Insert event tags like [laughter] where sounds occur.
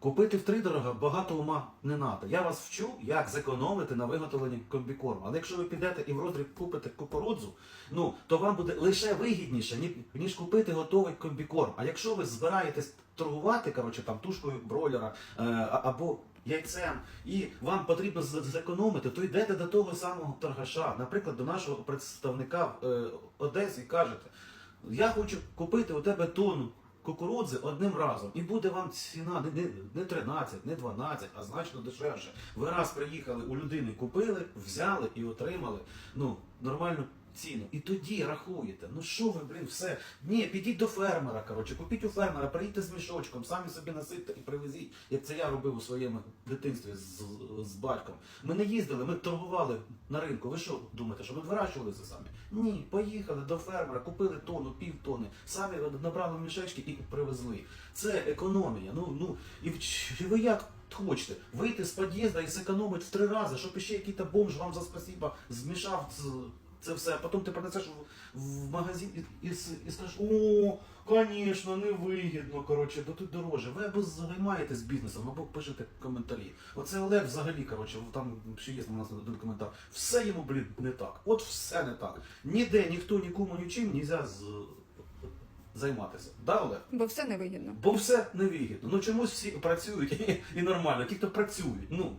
Купити втридорога багато ума не треба. Я вас вчу, як зекономити на виготовленні комбікорму. Але якщо ви підете і в роздріб купите кукурудзу, ну то вам буде лише вигідніше, ніж купити готовий комбікорм. А якщо ви збираєтесь торгувати, коротше, там тушкою бройлера е, або яйцем, і вам потрібно зекономити, то йдете до того самого торгаша, наприклад, до нашого представника в е, Одесі і кажете, я хочу купити у тебе тонну кукурудзи одним разом. І буде вам ціна не, не, не 13, не 12, а значно дешевше. Ви раз приїхали у людини, купили, взяли і отримали ну, нормальну ціну. І тоді рахуєте. Ну що ви, блін, все. Ні, підіть до фермера, коротше, купіть у фермера, приїдьте з мішочком, самі собі насипте і привезіть, як це я робив у своєму дитинстві з, з батьком. Ми не їздили, ми торгували на ринку. Ви що думаєте, що ми вирощували це самі? Ні, поїхали до фермера, купили тонну, півтони, самі набрали мішечки і привезли. Це економія. Ну, ну, і ви як хочете вийти з під'їзду і зекономити в три рази, щоб ще якийсь бомж вам за спасіба змішав це все, а потім ти принесеш в, в магазин і, і, і скажеш, о, звісно, невигідно, коротше, бо тут дороже. Ви або займаєтесь бізнесом, або пишете коментарі. Оце Олег взагалі, коротше, там ще є у нас один коментар. Все йому, блін, не так. От все не так. Ніде ніхто нікому нічим не можна займатися. Да, Олег? Бо все невигідно. Бо все невигідно. Ну чомусь всі працюють і, [laughs] і нормально. Ті, хто працюють. Ну,